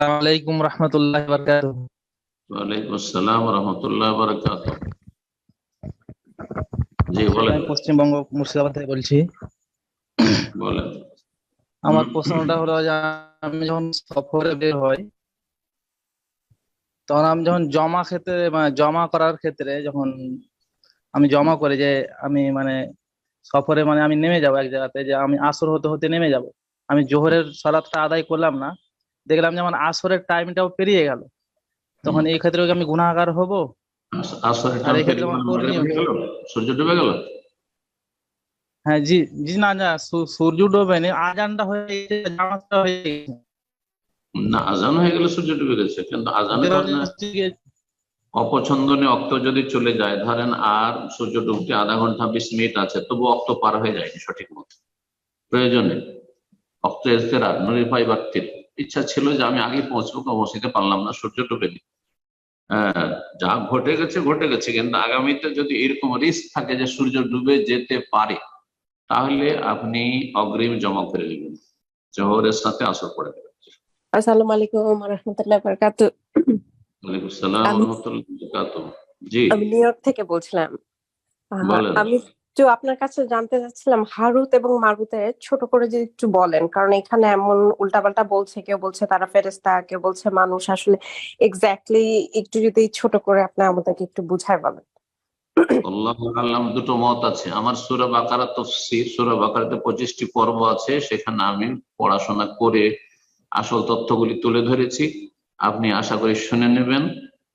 আসসালামু আলাইকুম রহমতুল্লাহ বারকাতুহ। ওয়ালাইকুম আসসালাম রহমতুল্লাহ বারাকাত জি বলেন। আমি পশ্চিমবঙ্গ মুর্শিদাবাদ থেকে বলছি। বলেন। আমার প্রশ্নটা হলো যে আমি যখন সফরে বের হই তখন আমি যখন জমা ক্ষেত্রে মানে জমা করার ক্ষেত্রে যখন আমি জমা করি যে আমি মানে সফরে মানে আমি নেমে যাব এক জায়গাতে যে আমি আসর হতে হতে নেমে যাব। আমি জোহরের সালাতটা আদায় করলাম না দেখলাম যেমন আসরের টাইমটাও পেরিয়ে গেল। তখন এই ক্ষেত্রে আমি গুনাহগার হব? গেল সূর্য ডুবে গেল? হ্যাঁ জি জি না না সূর্য ডোবেনি আজানটা হয়ে জামাতটা হয়ে না আজান হয়ে গেলে সূর্য ডুবে গেছে কিন্তু আজান মসজিদে অপছন্দনীয় অক্ত যদি চলে যায় ধরেন আর সূর্য ডুবতে আধা ঘণ্টা বিশ মিনিট আছে তবু অক্ত পার হয়ে যায়নি সঠিক মতো। প্রয়োজনে অক্ত এস্তেরা নুরি পাই বাড়তির ইচ্ছা ছিল যে আমি আগে পৌঁছবো পৌঁছতে পারলাম না সূর্য ডুবে নি হ্যাঁ, যা ঘটে গেছে ঘটে গেছে কিন্তু আগামীতে যদি এরকম রিস্ক থাকে যে সূর্য ডুবে যেতে পারে তাহলে আপনি অগ্রিম জমা করে নেবেন জহরের সাথে আসর পড়ে দেবেন আসসালামু আলাইকুম রহমতুল্লাহ বারকাতু ওয়ালাইকুম আসসালাম আমি- রহমতুল্লাহ বারাকাতুহু। জি। আমি নিউ ইয়র্ক থেকে বলছিলাম। আমি একটু আপনার কাছে জানতে চাচ্ছিলাম, হারুত এবং মারুতের ছোট করে যদি একটু বলেন, কারণ এখানে এমন উল্টাপাল্টা বলছে, কেউ বলছে তারা ফেরেশতা, কেউ বলছে মানুষ, আসলে এক্স্যাক্টলি একটু যদি ছোট করে আপনি আমাদেরকে একটু বুঝায় বলেন। দুটো মত আছে। আমার সুরা বাকারা তফসির, সুরা বাকারাতে পঁচিশটি পর্ব আছে, সেখানে আমি পড়াশোনা করে আসল তথ্যগুলি তুলে ধরেছি। আপনি আশা করি শুনে নেবেন।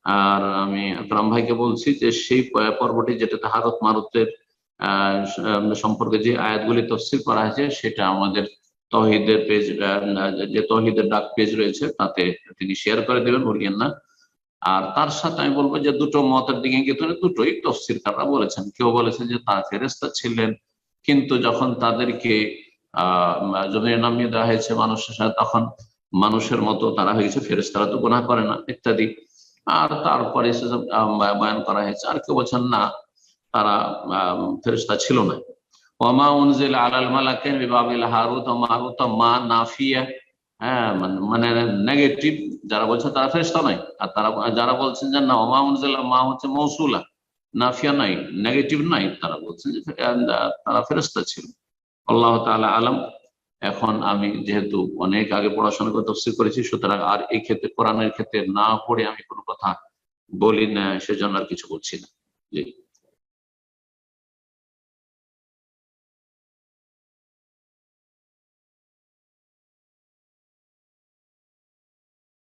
আর আমি আকরাম ভাইকে বলছি যে সেই পর্বটি যেটাতে হারত মারুতের সম্পর্কে যে আয়াতগুলি তফসিল করা হয়েছে, সেটা আমাদের তহিদের পেজ যে তহিদের ডাক পেজ রয়েছে, তাতে তিনি শেয়ার করে দেবেন, ভুলিয়েন না। আর তার সাথে আমি বলব যে দুটো মতের দিকে কিন্তু দুটোই তফসির কাররা বলেছেন। কেউ বলেছেন যে তারা ফেরেস্তা ছিলেন, কিন্তু যখন তাদেরকে, আহ জমিনে নামিয়ে দেওয়া হয়েছে মানুষের সাথে, তখন মানুষের মতো তারা হয়েছে ফেরেস্তারা তো গুনাহ করে না, ইত্যাদি। আর তারপরে সেসব বয়ান করা হয়েছে। আর কেউ বলছেন না তারা ফেরেস্তা ছিল না। ওমা উনজিল আলাল মালাকাইন বিবাবিল হারুত মারুত মা নাফিয়া। হ্যাঁ মানে- মানে নেগেটিভ যারা বলছে তারা ফেরেশতা নাই আর তারা, যারা বলছেন যে না, ওমা উনজিল মা হচ্ছে মৌসুলা, নাফিয়া নাই নেগেটিভ নাই তারা বলছেন যে, তারা ফেরেশতা ছিল। আল্লাহ তাআলা আলম। এখন আমি যেহেতু অনেক আগে পড়াশোনা করে তফসিল করেছি, সুতরাং আর এই ক্ষেত্রে, কোরআনের ক্ষেত্রে না পড়ে আমি কোনো কথা বলি না, সেজন্য আর কিছু বলছি না। জি।